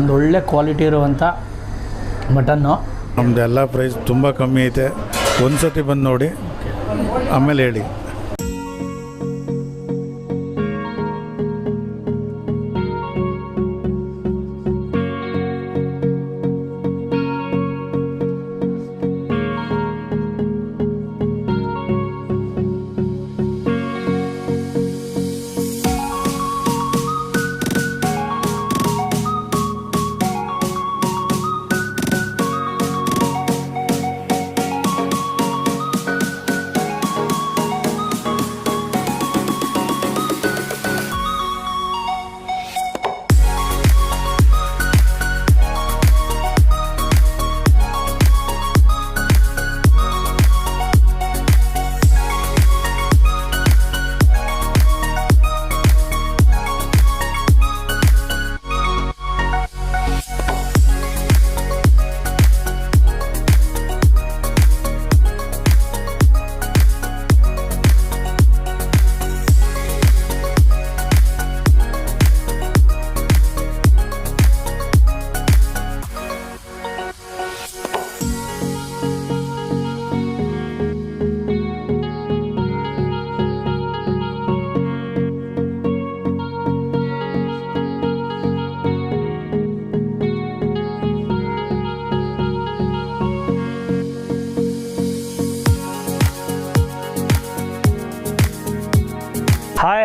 ಒಂದು ಒಳ್ಳೆ ಕ್ವಾಲಿಟಿ ಇರುವಂಥ ಮಟನ್ನು ನಮ್ಮದೆಲ್ಲ ಪ್ರೈಸ್ ತುಂಬ ಕಮ್ಮಿ ಐತೆ. ಒಂದು ಸತಿ ಬಂದು ನೋಡಿ. ಆಮೇಲೆ ಹೇಳಿ.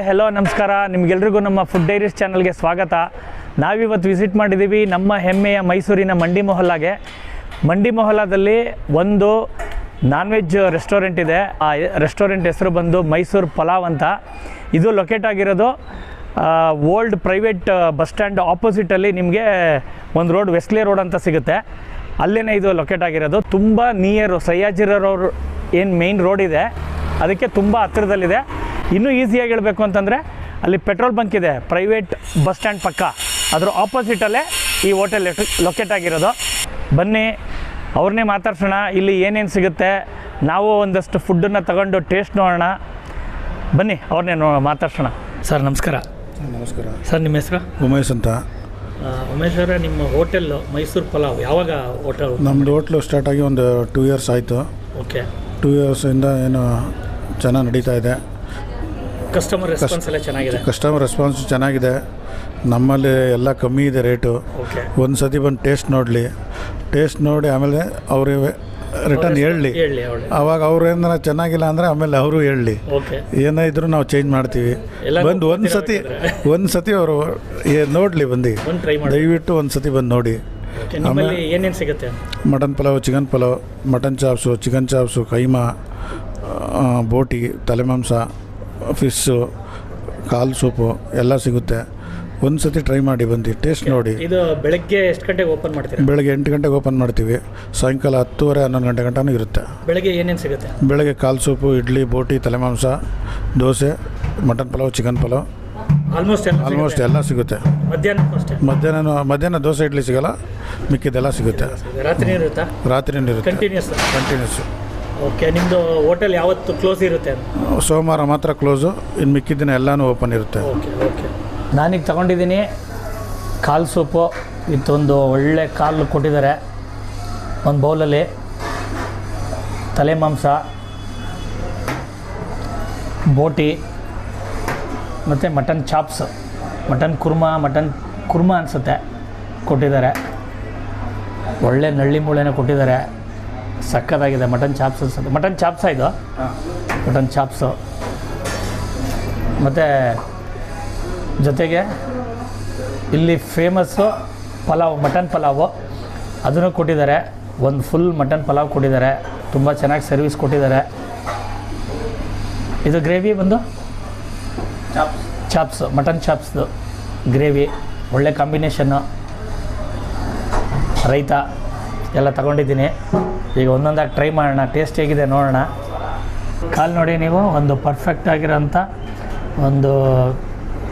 ಹೆಲೋ ನಮಸ್ಕಾರ. ನಿಮಗೆಲ್ರಿಗೂ ನಮ್ಮ ಫುಡ್ ಡೈರೀಸ್ ಚಾನಲ್ಗೆ ಸ್ವಾಗತ. ನಾವಿವತ್ತು ವಿಸಿಟ್ ಮಾಡಿದ್ದೀವಿ ನಮ್ಮ ಹೆಮ್ಮೆಯ ಮೈಸೂರಿನ ಮಂಡಿ ಮೊಹಲ್ಲಾಗೆ. ಮಂಡಿ ಮೊಹಲ್ಲಾದಲ್ಲಿ ಒಂದು ನಾನ್ ವೆಜ್ ರೆಸ್ಟೋರೆಂಟ್ ಇದೆ. ಆ ರೆಸ್ಟೋರೆಂಟ್ ಹೆಸರು ಬಂದು ಮೈಸೂರು ಪಲಾವ್ ಅಂತ. ಇದು ಲೊಕೇಟ್ ಆಗಿರೋದು ಓಲ್ಡ್ ಪ್ರೈವೇಟ್ ಬಸ್ ಸ್ಟ್ಯಾಂಡ್ ಆಪೋಸಿಟಲ್ಲಿ ನಿಮಗೆ ಒಂದು ರೋಡ್ ವೆಸ್ಲೆ ರೋಡ್ ಅಂತ ಸಿಗುತ್ತೆ. ಅಲ್ಲೇ ಇದು ಲೊಕೇಟ್ ಆಗಿರೋದು. ತುಂಬ ನಿಯರು ಸಯ್ಯಾಜಿರೋರು ಏನು ಮೇಯ್ನ್ ರೋಡ್ ಇದೆ. ಅದಕ್ಕೆ ತುಂಬ ಹತ್ತಿರದಲ್ಲಿದೆ. ಇನ್ನೂ ಈಸಿಯಾಗಿ ಹೇಳಬೇಕು ಅಂತಂದರೆ ಅಲ್ಲಿ ಪೆಟ್ರೋಲ್ ಬಂಕ್ ಇದೆ ಪ್ರೈವೇಟ್ ಬಸ್ ಸ್ಟ್ಯಾಂಡ್ ಪಕ್ಕ. ಅದರ ಆಪೋಸಿಟಲ್ಲೇ ಈ ಹೋಟೆಲ್ ಲೊಕೇಟ್ ಆಗಿರೋದು. ಬನ್ನಿ ಅವ್ರನ್ನೇ ಮಾತಾಡ್ಸೋಣ ಇಲ್ಲಿ ಏನೇನು ಸಿಗುತ್ತೆ. ನಾವು ಒಂದಷ್ಟು ಫುಡ್ಡನ್ನು ತಗೊಂಡು ಟೇಸ್ಟ್ ನೋಡೋಣ. ಬನ್ನಿ ಅವ್ರನ್ನೇ ನೋ ಮಾತಾಡ್ಸೋಣ. ಸರ್ ನಮಸ್ಕಾರ. ನಮಸ್ಕಾರ. ಸರ್ ನಿಮ್ಮ ಹೆಸರು? ಉಮೇಶ್ ಅಂತ. ಉಮೇಶ್ ಅವರೇ ನಿಮ್ಮ ಹೋಟೆಲ್ ಮೈಸೂರು ಪಲಾವ್ ಯಾವಾಗ ಹೋಟೆಲ್ ನಮ್ಮದು ಹೋಟ್ಲು ಸ್ಟಾರ್ಟ್ ಆಗಿ ಒಂದು ಟೂ ಇಯರ್ಸ್ ಆಯಿತು. ಓಕೆ ಟೂ ಇಯರ್ಸಿಂದ ಏನು ಚೆನ್ನಾಗಿ ನಡೀತಾ ಇದೆ. ಕಸ್ಟಮರ್ ರೆಸ್ಪಾನ್ಸ್ ಎಲ್ಲ ಚೆನ್ನಾಗಿದೆ. ಕಸ್ಟಮರ್ ರೆಸ್ಪಾನ್ಸ್ ಚೆನ್ನಾಗಿದೆ. ನಮ್ಮಲ್ಲಿ ಎಲ್ಲ ಕಮ್ಮಿ ಇದೆ ರೇಟು. ಒಂದು ಸತಿ ಬಂದು ಟೇಸ್ಟ್ ನೋಡಲಿ. ಟೇಸ್ಟ್ ನೋಡಿ ಆಮೇಲೆ ಅವ್ರಿಗೆ ರಿಟರ್ನ್ ಹೇಳಲಿ. ಅವಾಗ ಅವ್ರು ಏನಾರ ಚೆನ್ನಾಗಿಲ್ಲ ಅಂದರೆ ಆಮೇಲೆ ಅವರು ಹೇಳಲಿ. ಏನೇ ಇದ್ರೂ ನಾವು ಚೇಂಜ್ ಮಾಡ್ತೀವಿ. ಬಂದು ಒಂದು ಸತಿ ಒಂದು ಸತಿ ಅವರು ನೋಡಲಿ ಬಂದು. ದಯವಿಟ್ಟು ಒಂದು ಸತಿ ಬಂದು ನೋಡಿ. ಆಮೇಲೆ ಏನೇನು ಸಿಗುತ್ತೆ? Mutton pulao chicken pulao mutton chops chicken chops keema boti ತಲೆಮಾಂಸ fish ಕಾಲು ಸೂಪು ಎಲ್ಲ ಸಿಗುತ್ತೆ. ಒಂದು ಸತಿ ಟ್ರೈ ಮಾಡಿ ಬಂದು ಟೇಸ್ಟ್ ನೋಡಿ. ಇದು ಬೆಳಗ್ಗೆ ಎಷ್ಟು ಗಂಟೆಗೆ ಓಪನ್ ಮಾಡ್ತೀವಿ ಬೆಳಗ್ಗೆ ಎಂಟು ಗಂಟೆಗೆ ಓಪನ್ ಮಾಡ್ತೀವಿ. ಸಾಯಂಕಾಲ ಹತ್ತುವರೆ ಹನ್ನೊಂದು ಗಂಟೆ ಗಂಟನೂ ಇರುತ್ತೆ. ಬೆಳಗ್ಗೆ ಏನೇನು ಸಿಗುತ್ತೆ? ಬೆಳಗ್ಗೆ ಕಾಲು ಸೂಪು ಇಡ್ಲಿ ಬೋಟಿ ತಲೆಮಾಂಸ dosa mutton pulao chicken pulao. Almost almost ಎಲ್ಲ ಸಿಗುತ್ತೆ. ಮಧ್ಯಾಹ್ನ ಮಧ್ಯಾಹ್ನ ಮಧ್ಯಾಹ್ನ ದೋಸೆ ಇಡ್ಲಿ ಸಿಗಲ್ಲ. ಮಿಕ್ಕಿದೆಲ್ಲ ಸಿಗುತ್ತೆ. ರಾತ್ರಿ ಇರುತ್ತಾ? ರಾತ್ರಿನೂ ಇರುತ್ತೆ. ಕಂಟಿನ್ಯೂಸ್ ಕಂಟಿನ್ಯೂಸ್ ಓಕೆ ನಿಮ್ಮದು ಹೋಟೆಲ್ ಯಾವತ್ತು ಕ್ಲೋಸ್ ಇರುತ್ತೆ ಸೋಮವಾರ ಮಾತ್ರ ಕ್ಲೋಸು ಇನ್ನು ಮಿಕ್ಕಿದ್ದಿನ ಎಲ್ಲನೂ ಓಪನ್ ಇರುತ್ತೆ. ಓಕೆ ಓಕೆ ನಾನೀಗ ತಗೊಂಡಿದ್ದೀನಿ ಕಾಲು ಸೂಪು. ಇತ್ತೊಂದು ಒಳ್ಳೆ ಕಾಲು ಕೊಟ್ಟಿದ್ದಾರೆ. ಒಂದು ಬೌಲಲ್ಲಿ. ತಲೆ ಮಾಂಸ. ಬೋಟಿ. ಮತ್ತು mutton chops. Mutton kurma mutton kurma ಅನಿಸುತ್ತೆ. ಕೊಟ್ಟಿದ್ದಾರೆ. ಒಳ್ಳೆ ನಳ್ಳಿ ಮೂಳೆನ ಕೊಟ್ಟಿದ್ದಾರೆ. ಸಕ್ಕತ್ತಾಗಿದೆ ಮಟನ್ ಚಾಪ್ಸ್ ಅನ್ಸುತ್ತೆ. ಮಟನ್ ಚಾಪ್ಸ ಇದು? Mutton chops. ಮತ್ತು ಜೊತೆಗೆ ಇಲ್ಲಿ ಫೇಮಸ್ಸು ಪಲಾವ್ ಮಟನ್ ಪಲಾವು. ಅದನ್ನು ಕೊಟ್ಟಿದ್ದಾರೆ. ಒಂದು ಫುಲ್ ಮಟನ್ ಪಲಾವ್ ಕೊಟ್ಟಿದ್ದಾರೆ. ತುಂಬ ಚೆನ್ನಾಗಿ ಸರ್ವಿಸ್ ಕೊಟ್ಟಿದ್ದಾರೆ. ಇದು ಗ್ರೇವಿ ಬಂದು? ಚಾಪ್ಸ್. ಮಟನ್ ಚಾಪ್ಸ್ದು ಗ್ರೇವಿ ಒಳ್ಳೆ ಕಾಂಬಿನೇಷನ್ನು ರೈತ ಎಲ್ಲ ತಗೊಂಡಿದ್ದೀನಿ. ಈಗ ಒಂದೊಂದಾಗಿ ಟ್ರೈ ಮಾಡೋಣ. ಟೇಸ್ಟ್ ಹೇಗಿದೆ ನೋಡೋಣ. ಕಾಲು ನೋಡಿ ನೀವು, ಒಂದು ಪರ್ಫೆಕ್ಟ್ ಆಗಿರೋಂಥ ಒಂದು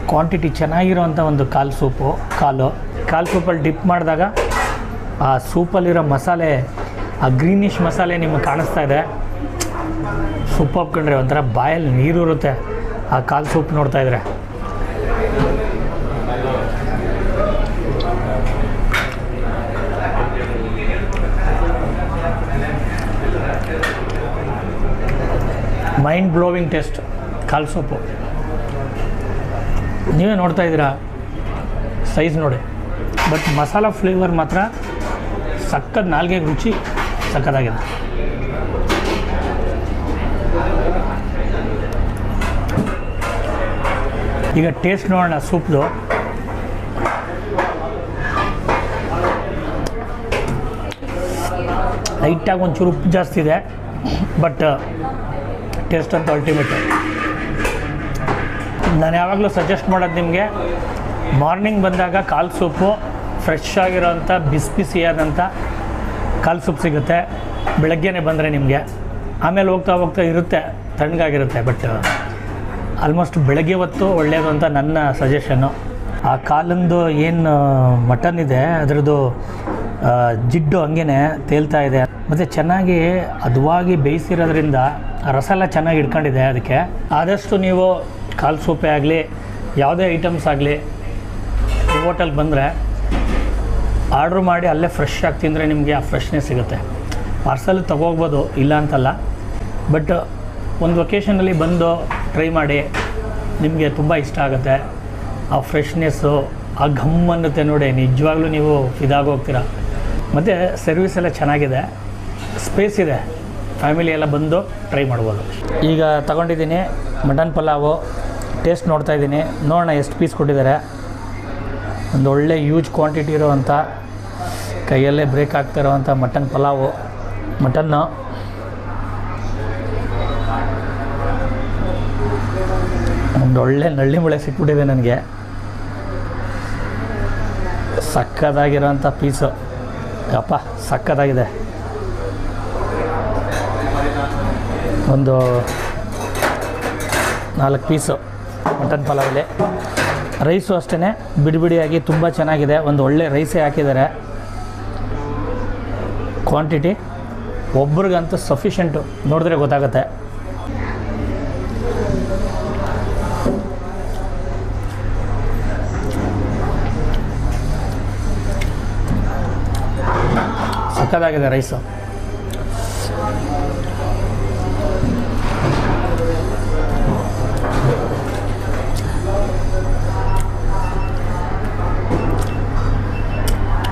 ಕ್ವಾಂಟಿಟಿ ಚೆನ್ನಾಗಿರೋಂಥ ಒಂದು ಕಾಲು ಸೂಪು, ಕಾಲು. ಕಾಲು ಸೂಪಲ್ಲಿ ಡಿಪ್ ಮಾಡಿದಾಗ ಆ ಸೂಪಲ್ಲಿರೋ ಮಸಾಲೆ, ಆ ಗ್ರೀನಿಶ್ ಮಸಾಲೆ ನಿಮಗೆ ಕಾಣಿಸ್ತಾ ಇದೆ. ಸೂಪ್ ಹಾಕ್ಕೊಂಡ್ರೆ ಒಂಥರ ಬಾಯಲ್ಲಿ ನೀರು ಇರುತ್ತೆ. ಆ ಕಾಲು ಸೂಪ್ ನೋಡ್ತಾ ಇದ್ರೆ. ಮೈಂಡ್ ಬ್ಲೋವಿಂಗ್ ಟೇಸ್ಟ್ ಕಾಲು ಸೋಪು. ನೀವೇ ನೋಡ್ತಾ ಇದ್ದೀರಾ? ಸೈಜ್ ನೋಡಿ. ಬಟ್ ಮಸಾಲ ಫ್ಲೇವರ್ ಮಾತ್ರ ಸಕ್ಕದ ನಾಲ್ಗೆ ರುಚಿ ಸಕ್ಕದಾಗಿದೆ ಈಗ ಟೇಸ್ಟ್ ನೋಡೋಣ ಸೂಪ್ದು. ಲೈಟಾಗಿ ಒಂಚೂರು ಉಪ್ಪು ಜಾಸ್ತಿ ಇದೆ, ಬಟ್ ಟೇಸ್ಟ್ ಅಂತ ಅಲ್ಟಿಮೇಟ್ ನಾನು ಯಾವಾಗಲೂ ಸಜೆಸ್ಟ್ ಮಾಡೋದು ನಿಮಗೆ ಮಾರ್ನಿಂಗ್ ಬಂದಾಗ ಕಾಲು ಸೂಪು ಫ್ರೆಶ್ ಆಗಿರೋಂಥ ಬಿಸಿ ಬಿಸಿಯಾದಂಥ ಕಾಲು ಸೂಪ್ ಸಿಗುತ್ತೆ. ಬೆಳಗ್ಗೆನೆ ಬಂದರೆ ನಿಮಗೆ. ಆಮೇಲೆ ಹೋಗ್ತಾ ಹೋಗ್ತಾ ಇರುತ್ತೆ, ತಣ್ಣಗಾಗಿರುತ್ತೆ ಬಟ್ ಆಲ್ಮೋಸ್ಟ್ ಬೆಳಗ್ಗೆ ಹೊತ್ತು ಒಳ್ಳೆಯದು ಅಂತ ನನ್ನ ಸಜೆಷನ್ನು ಆ ಕಾಲಿಂದು ಏನು ಮಟನ್ ಇದೆ, ಅದರದ್ದು ಜಿಡ್ಡು ಹಂಗೇ ತೇಲ್ತಾ ಇದೆ. ಮತ್ತು ಚೆನ್ನಾಗಿ ಹದವಾಗಿ ಬೇಯಿಸಿರೋದ್ರಿಂದ ರಸ ಎಲ್ಲ ಚೆನ್ನಾಗಿ ಇಟ್ಕೊಂಡಿದೆ ಅದಕ್ಕೆ. ಆದಷ್ಟು ನೀವು ಕಾಲು ಸೂಪೆ ಆಗಲಿ, ಯಾವುದೇ ಐಟಮ್ಸ್ ಆಗಲಿ ಹೋಟೆಲ್ಗೆ ಬಂದರೆ ಆರ್ಡ್ರ್ ಮಾಡಿ ಅಲ್ಲೇ ಫ್ರೆಶ್ ಆಗಿ ತಿಂದರೆ ನಿಮಗೆ ಆ ಫ್ರೆಶ್ನೆಸ್ ಸಿಗುತ್ತೆ. ಪಾರ್ಸಲ್ ತೊಗೋಗ್ಬೋದು, ಇಲ್ಲ ಅಂತಲ್ಲ. ಬಟ್ ಒಂದು ಲೊಕೇಶನಲ್ಲಿ ಬಂದು ಟ್ರೈ ಮಾಡಿ, ನಿಮಗೆ ತುಂಬ ಇಷ್ಟ ಆಗುತ್ತೆ. ಆ ಫ್ರೆಶ್ನೆಸ್ಸು, ಆ ಘಮ್ ಅನ್ನುತ್ತೆ ನೋಡಿ, ನಿಜವಾಗ್ಲೂ ನೀವು ಇದಾಗೋಗ್ತೀರ. ಮತ್ತು ಸರ್ವಿಸ್ ಎಲ್ಲ ಚೆನ್ನಾಗಿದೆ. ಸ್ಪೇಸ್ ಇದೆ. ಫ್ಯಾಮಿಲಿ ಎಲ್ಲ ಬಂದು ಟ್ರೈ ಮಾಡ್ಬೋದು. ಈಗ ತಗೊಂಡಿದ್ದೀನಿ ಮಟನ್ ಪಲಾವು. ಟೇಸ್ಟ್ ನೋಡ್ತಾ ಇದ್ದೀನಿ. ನೋಡೋಣ ಎಷ್ಟು ಪೀಸ್ ಕೊಟ್ಟಿದ್ದಾರೆ. ಒಂದು ಒಳ್ಳೆ ಯೂಜ್ ಕ್ವಾಂಟಿಟಿ ಇರುವಂಥ ಕೈಯಲ್ಲೇ ಬ್ರೇಕ್ ಆಗ್ತಾ ಇರುವಂಥ ಮಟನ್ ಪಲಾವು. ಮಟನ್ನು ಒಂದು ಒಳ್ಳೆ ನಳ್ಳಿ ಮುಳೆ ಸಿಕ್ಬಿಟ್ಟಿದೆ ನನಗೆ. ಸಕ್ಕದಾಗಿರೋಂಥ ಪೀಸು ಅಪ್ಪ, ಸಕ್ಕತ್ತಾಗಿದೆ. ಒಂದು ನಾಲ್ಕು ಪೀಸು ಮಟನ್ ಪಲಾವಲ್ಲಿ ರೈಸು ಅಷ್ಟೇ ಬಿಡಿ ಬಿಡಿಯಾಗಿ ತುಂಬ ಚೆನ್ನಾಗಿದೆ. ಒಂದು ಒಳ್ಳೆ ರೈಸೇ ಹಾಕಿದ್ದಾರೆ. ಕ್ವಾಂಟಿಟಿ ಒಬ್ರಿಗಂತೂ ಸಫಿಷಿಯೆಂಟು ನೋಡಿದ್ರೆ ಗೊತ್ತಾಗುತ್ತೆ. ಸಕ್ಕದಾಗಿದೆ ರೈಸು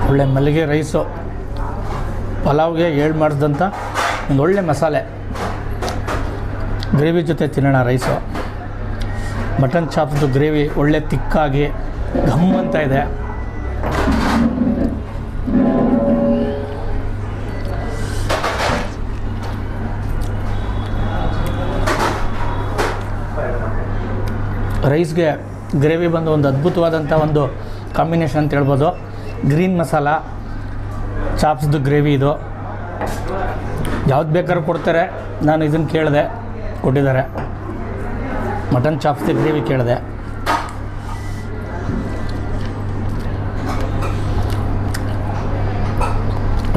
ಒಳ್ಳೆ ಮಲ್ಲಿಗೆ ರೈಸು ಪಲಾವ್ಗೆ ಏಳು ಮಾಡಿದಂಥ ಒಂದು ಒಳ್ಳೆ ಮಸಾಲೆ. ಗ್ರೇವಿ ಜೊತೆ ತಿನ್ನೋಣ ರೈಸು ಮಟನ್ ಚಾಪ್ದು ಗ್ರೇವಿ ಒಳ್ಳೆ ತಿಕ್ಕಾಗಿ ಘಮ್ ಅಂತ ಇದೆ. ರೈಸ್ಗೆ ಗ್ರೇವಿ ಬಂದು ಒಂದು ಅದ್ಭುತವಾದಂಥ ಒಂದು ಕಾಂಬಿನೇಷನ್ ಅಂತ ಹೇಳ್ಬೋದು. ಗ್ರೀನ್ ಮಸಾಲ ಚಾಪ್ಸ್ದು ಗ್ರೇವಿ ಇದು. ಯಾವ್ದು ಬೇಕಾದ್ರೂ ಕೊಡ್ತಾರೆ. ನಾನು ಇದನ್ನು ಕೇಳಿದೆ, ಕೊಟ್ಟಿದ್ದಾರೆ. ಮಟನ್ ಚಾಪ್ಸ್ದು ಗ್ರೇವಿ ಕೇಳಿದೆ.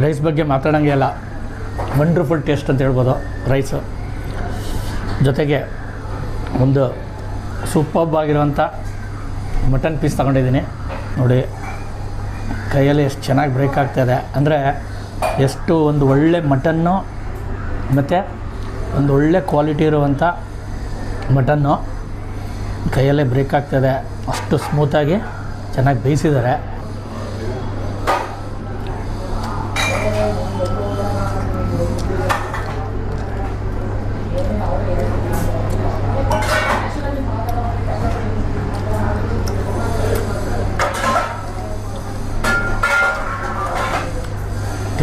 ರೈಸ್ ಬಗ್ಗೆ ಮಾತಾಡೋಂಗೆ ಇಲ್ಲ. ವಂಡ್ರ್ಫುಲ್ ಟೇಸ್ಟ್ ಅಂತ ಹೇಳ್ಬೋದು, ರೈಸು. ಜೊತೆಗೆ ಒಂದು ಸೂಪರ್ಬ್ ಆಗಿರುವಂಥ ಮಟನ್ ಪೀಸ್ ತಗೊಂಡಿದ್ದೀನಿ. ನೋಡಿ, ಕೈಯಲ್ಲಿ ಎಷ್ಟು ಚೆನ್ನಾಗಿ ಬ್ರೇಕ್ ಆಗ್ತಾಯಿದೆ ಅಂದರೆ ಎಷ್ಟು ಒಂದು ಒಳ್ಳೆ ಮಟನ್ನು ಮತ್ತು ಒಂದು ಒಳ್ಳೆ ಕ್ವಾಲಿಟಿ ಇರುವಂಥ ಮಟನ್ನು ಕೈಯಲ್ಲೇ ಬ್ರೇಕ್ ಆಗ್ತಾಯಿದೆ ಅಷ್ಟು ಸ್ಮೂತಾಗಿ ಚೆನ್ನಾಗಿ ಬೇಯಿಸಿದ್ದಾರೆ.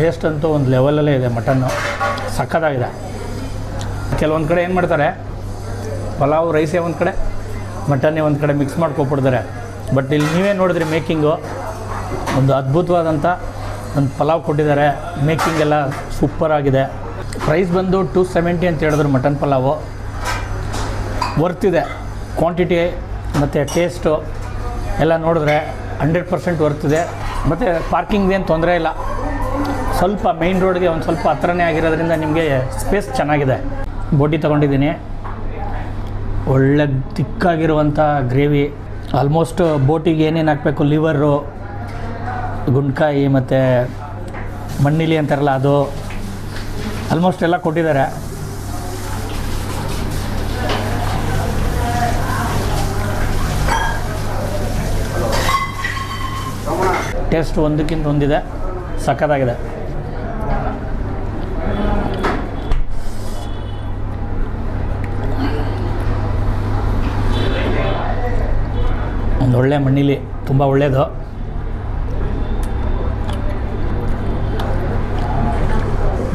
ಟೇಸ್ಟ್ ಅಂತೂ ಒಂದು ಲೆವೆಲಲ್ಲೇ ಇದೆ ಮಟನ್ನು ಸಕ್ಕತ್ತಾಗಿದೆ ಕೆಲವೊಂದು ಕಡೆ ಏನು ಮಾಡ್ತಾರೆ, ಪಲಾವ್ ರೈಸೇ ಒಂದು ಕಡೆ ಮಟನ್ನೇ ಒಂದು ಕಡೆ ಮಿಕ್ಸ್ ಮಾಡ್ಕೊಬಿಡ್ತಾರೆ. ಬಟ್ ಇಲ್ಲಿ ನೀವೇ ನೋಡಿದ್ರಿ ಮೇಕಿಂಗು ಒಂದು ಅದ್ಭುತವಾದಂಥ ಒಂದು ಪಲಾವ್ ಕೊಟ್ಟಿದ್ದಾರೆ. ಮೇಕಿಂಗ್ ಎಲ್ಲ ಸೂಪರ್ ಆಗಿದೆ. ಪ್ರೈಸ್ ಬಂದು ಟೂ ಸೆವೆಂಟಿ ಅಂತ ಹೇಳಿದ್ರು ಮಟನ್ ಪಲಾವು. ಇದೆ. ಕ್ವಾಂಟಿಟಿ ಮತ್ತು ಟೇಸ್ಟು ಎಲ್ಲ ನೋಡಿದ್ರೆ ಹಂಡ್ರೆಡ್ ಪರ್ಸೆಂಟ್ ವರ್ತಿದೆ ಮತ್ತು ಪಾರ್ಕಿಂಗ್ದೇನು ತೊಂದರೆ ಇಲ್ಲ. ಸ್ವಲ್ಪ ಮೇಯ್ನ್ ರೋಡ್ಗೆ ಒಂದು ಸ್ವಲ್ಪ ಹತ್ರನೇ ಆಗಿರೋದ್ರಿಂದ ನಿಮಗೆ ಸ್ಪೇಸ್ ಚೆನ್ನಾಗಿದೆ. ಬೋಟಿ ತೊಗೊಂಡಿದ್ದೀನಿ. ಒಳ್ಳೆ ತಿಕ್ಕಾಗಿರುವಂಥ ಗ್ರೇವಿ ಆಲ್ಮೋಸ್ಟ್ ಬೋಟಿಗೆ ಏನೇನು ಹಾಕಬೇಕು? ಲಿವರು ಗುಂಡ್ಕಾಯಿ ಮತ್ತು ಮಣ್ಣಿಲಿ ಅಂತಾರಲ್ಲ ಅದು. ಆಲ್ಮೋಸ್ಟ್ ಎಲ್ಲ ಕೊಟ್ಟಿದ್ದಾರೆ. ಟೇಸ್ಟ್ ಒಂದಕ್ಕಿಂತ ಒಂದಿದೆ. ಸಖತ್ತಾಗಿದೆ. ಒಂದು ಒಳ್ಳೆ ಮಣ್ಣಿಲಿ ತುಂಬ ಒಳ್ಳೆಯದು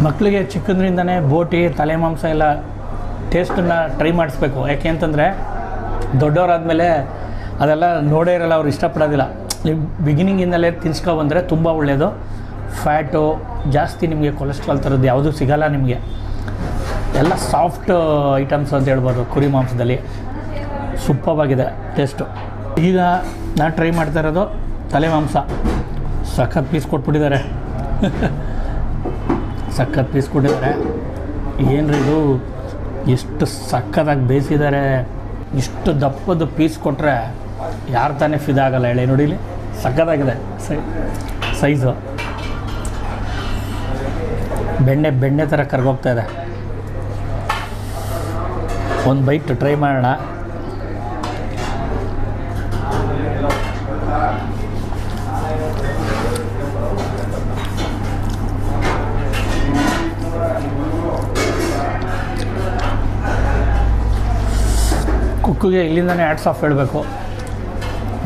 ಮಕ್ಕಳಿಗೆ ಚಿಕ್ಕಂದ್ರಿಂದನೇ ಬೋಟಿ, ತಲೆ ಮಾಂಸ ಎಲ್ಲ ಟೇಸ್ಟನ್ನು ಟ್ರೈ ಮಾಡಿಸ್ಬೇಕು. ಯಾಕೆ ಅಂತಂದರೆ ದೊಡ್ಡವರಾದಮೇಲೆ ಅದೆಲ್ಲ ನೋಡೇ ಇರಲ್ಲ, ಅವ್ರು ಇಷ್ಟಪಡೋದಿಲ್ಲ. ನೀವು ಬಿಗಿನಿಂಗಿಂದಲೇ ತಿನ್ಸ್ಕೊಬಂದರೆ ತುಂಬ ಒಳ್ಳೆಯದು ಫ್ಯಾಟು ಜಾಸ್ತಿ ನಿಮಗೆ ಕೊಲೆಸ್ಟ್ರಾಲ್ ಥರದ್ದು ಯಾವುದೂ ಸಿಗಲ್ಲ ನಿಮಗೆ. ಎಲ್ಲ ಸಾಫ್ಟ್ ಐಟಮ್ಸ್ ಅಂತ ಹೇಳ್ಬೋದು, ಕುರಿ ಮಾಂಸದಲ್ಲಿ. ಸೂಪರ್ವಾಗಿದೆ ಟೇಸ್ಟು ಈಗ ನಾನು ಟ್ರೈ ಮಾಡ್ತಾ ಇರೋದು ತಲೆ ಮಾಂಸ. ಸಖತ್ ಪೀಸ್ ಕೊಟ್ಬಿಟ್ಟಿದ್ದಾರೆ. ಸಖತ್ ಪೀಸ್ ಕೊಟ್ಟಿದ್ದಾರೆ. ಏನ್ರಿ ಇದು? ಎಷ್ಟು ಸಖತ್ತಾಗಿ ಬೇಯಿಸಿದ್ದಾರೆ. ಇಷ್ಟು ದಪ್ಪದ ಪೀಸ್ ಕೊಟ್ಟರೆ ಯಾರು ತಾನೇ ಫಿದಾಗಲ್ಲ ಹೇಳಿ ನೋಡಿಲಿ ಸಖತ್ತಾಗಿದೆ. ಸೈ ಸೈಜು ಬೆಣ್ಣೆ ಬೆಣ್ಣೆ ಥರ ಕರ್ಗೋಗ್ತಾ ಇದೆ. ಒಂದು ಬೈಟ್ ಟ್ರೈ ಮಾಡೋಣ. ಕುಕ್ಕಿಗೆ ಇಲ್ಲಿಂದನೇ ಆ್ಯಡ್ಸ್ ಆಫ್ ಹೇಳಬೇಕು.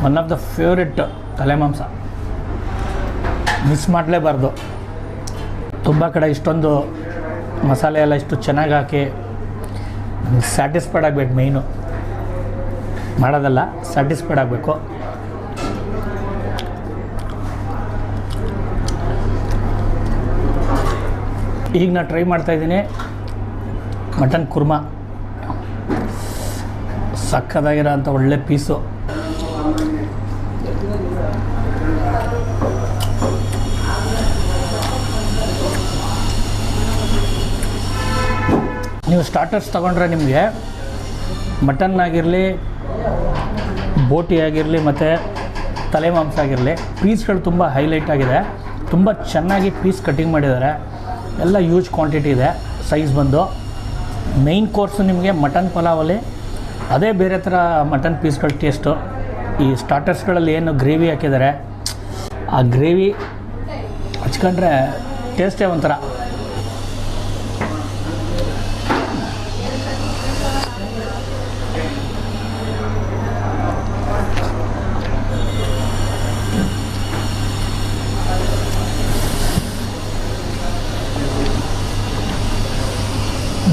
ಒನ್ ಆಫ್ ದ ಫೇವ್ರೆಟ್ ತಲೆ ಮಾಂಸ ಮಿಸ್ ಮಾಡಲೇಬಾರ್ದು. ತುಂಬ ಕಡೆ ಇಷ್ಟೊಂದು ಮಸಾಲೆ ಎಲ್ಲ ಇಷ್ಟು ಚೆನ್ನಾಗಿ ಹಾಕಿ ಸ್ಯಾಟಿಸ್ಫೈಡ್ ಆಗಬೇಕು ಮೈನು ಮಾಡೋದಲ್ಲ ಸ್ಯಾಟಿಸ್ಫೈಡ್ ಆಗಬೇಕು. ಈಗ ನಾನು ಟ್ರೈ ಮಾಡ್ತಾಯಿದ್ದೀನಿ ಮಟನ್ ಕುರ್ಮಾ. ಸಕ್ಕದಾಗಿರೋ ಒಳ್ಳೆ ಪೀಸು. ನೀವು ಸ್ಟಾರ್ಟರ್ಸ್ ತೊಗೊಂಡ್ರೆ ನಿಮಗೆ ಮಟನ್ ಆಗಿರಲಿ, ಬೋಟಿ ಆಗಿರಲಿ ಮತ್ತು ತಲೆ ಮಾಂಸ ಆಗಿರಲಿ, ಪೀಸ್ಗಳು ತುಂಬ ಹೈಲೈಟ್ ಆಗಿದೆ. ತುಂಬ ಚೆನ್ನಾಗಿ ಪೀಸ್ ಕಟ್ಟಿಂಗ್ ಮಾಡಿದ್ದಾರೆ. ಎಲ್ಲ ಯೂಜ್ ಕ್ವಾಂಟಿಟಿ ಇದೆ ಸೈಜ್ ಬಂದು. ಮೈನ್ ಕೋರ್ಸು ನಿಮಗೆ ಮಟನ್ ಪಲಾವಲ್ಲಿ ಅದೇ ಬೇರೆ ಥರ ಮಟನ್ ಪೀಸ್ಗಳ ಟೇಸ್ಟು. ಈ ಸ್ಟಾರ್ಟರ್ಸ್ಗಳಲ್ಲಿ ಏನು ಗ್ರೇವಿ ಹಾಕಿದ್ದಾರೆ, ಆ ಗ್ರೇವಿ ಹಚ್ಕೊಂಡ್ರೆ ಟೇಸ್ಟೇ ಒಂಥರ.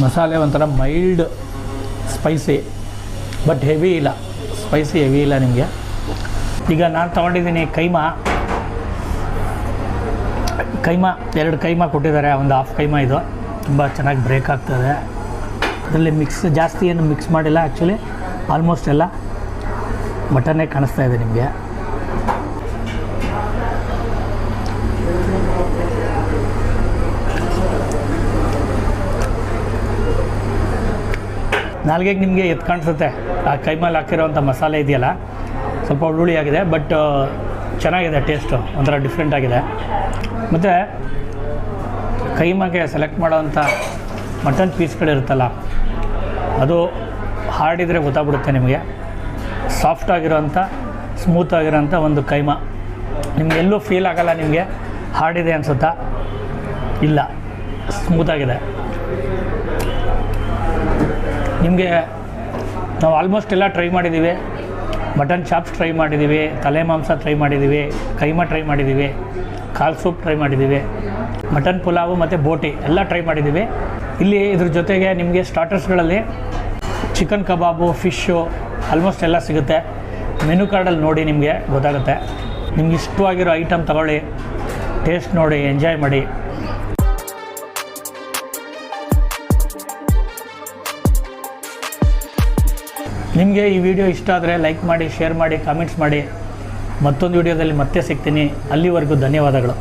ಮಸಾಲೆ ಒಂಥರ ಮೈಲ್ಡ್ ಸ್ಪೈಸಿ ಬಟ್ ಹೆವಿ ಇಲ್ಲ. ಸ್ಪೈಸಿ ಹೆವಿ ಇಲ್ಲ ನಿಮಗೆ. ಈಗ ನಾನು ತೊಗೊಂಡಿದ್ದೀನಿ ಕೈಮಾ. ಕೈಮಾ, ಎರಡು ಕೈಮಾ ಕೊಟ್ಟಿದ್ದಾರೆ. ಒಂದು ಹಾಫ್ ಕೈಮಾ ಇದು. ತುಂಬ ಚೆನ್ನಾಗಿ ಬ್ರೇಕ್ ಆಗ್ತದೆ. ಅದರಲ್ಲಿ ಮಿಕ್ಸ್ ಜಾಸ್ತಿ ಏನು ಮಿಕ್ಸ್ ಮಾಡಿಲ್ಲ ಆ್ಯಕ್ಚುಲಿ ಆಲ್ಮೋಸ್ಟ್ ಎಲ್ಲ. ಮಟನ್ನೇ ಕಾಣಿಸ್ತಾ ಇದೆ ನಿಮಗೆ. ನಾಲ್ಗೆಗೆ ನಿಮಗೆ ಎದ್ದು ಕಾಣಿಸುತ್ತೆ. ಆ ಕೈಮಲ್ಲಿ ಹಾಕಿರೋವಂಥ ಮಸಾಲೆ ಇದೆಯಲ್ಲ, ಸ್ವಲ್ಪ ಹುಳಿ ಆಗಿದೆ ಬಟ್ ಚೆನ್ನಾಗಿದೆ ಟೇಸ್ಟು ಒಂಥರ ಡಿಫ್ರೆಂಟ್ ಆಗಿದೆ. ಮತ್ತು ಕೈಮಾಗೆ ಸೆಲೆಕ್ಟ್ ಮಾಡೋವಂಥ ಮಟನ್ ಪೀಸ್ಗಳಿರುತ್ತಲ್ಲ ಅದು ಹಾರ್ಡಿದ್ರೆ ಗೊತ್ತಾಗ್ಬಿಡುತ್ತೆ ನಿಮಗೆ. ಸಾಫ್ಟ್ ಆಗಿರೋಂಥ ಸ್ಮೂತ್ ಆಗಿರೋಂಥ ಒಂದು ಕೈಮಾ ನಿಮ್ಗೆ ಎಲ್ಲೂ ಫೀಲ್ ಆಗಲ್ಲ ನಿಮಗೆ, ಹಾರ್ಡಿದೆ ಅನಿಸುತ್ತಾ? ಇಲ್ಲ ಸ್ಮೂತಾಗಿದೆ ನಿಮಗೆ ನಾವು ಆಲ್ಮೋಸ್ಟ್ ಎಲ್ಲ ಟ್ರೈ ಮಾಡಿದ್ದೀವಿ ಮಟನ್ ಚಾಪ್ಸ್ ಟ್ರೈ ಮಾಡಿದ್ದೀವಿ ತಲೆ ಮಾಂಸ ಟ್ರೈ ಮಾಡಿದ್ದೀವಿ ಕೈಮಾ ಟ್ರೈ ಮಾಡಿದ್ದೀವಿ ಕಾಲ್ ಸೂಪ್ ಟ್ರೈ ಮಾಡಿದ್ದೀವಿ ಮಟನ್ ಪುಲಾವು ಮತ್ತು ಬೋಟಿ ಎಲ್ಲ ಟ್ರೈ ಮಾಡಿದ್ದೀವಿ ಇಲ್ಲಿ ಇದ್ರ ಜೊತೆಗೆ ನಿಮಗೆ ಸ್ಟಾರ್ಟರ್ಸ್ಗಳಲ್ಲಿ ಚಿಕನ್ ಕಬಾಬು ಫಿಶ್ಶು ಆಲ್ಮೋಸ್ಟ್ ಎಲ್ಲ ಸಿಗುತ್ತೆ. ಮೆನು ಕಾರ್ಡಲ್ಲಿ ನೋಡಿ ನಿಮಗೆ ಗೊತ್ತಾಗುತ್ತೆ. ನಿಮ್ಗೆ ಇಷ್ಟವಾಗಿರೋ ಐಟಮ್ ತಗೊಳ್ಳಿ ಟೇಸ್ಟ್ ನೋಡಿ ಎಂಜಾಯ್ ಮಾಡಿ. ನಿಮಗೆ ಈ ವಿಡಿಯೋ ಇಷ್ಟ ಆದರೆ ಲೈಕ್ ಮಾಡಿ ಶೇರ್ ಮಾಡಿ ಕಾಮೆಂಟ್ಸ್ ಮಾಡಿ. ಮತ್ತೊಂದು ವಿಡಿಯೋದಲ್ಲಿ ಮತ್ತೆ ಸಿಗ್ತೀನಿ. ಅಲ್ಲಿವರೆಗೂ ಧನ್ಯವಾದಗಳು.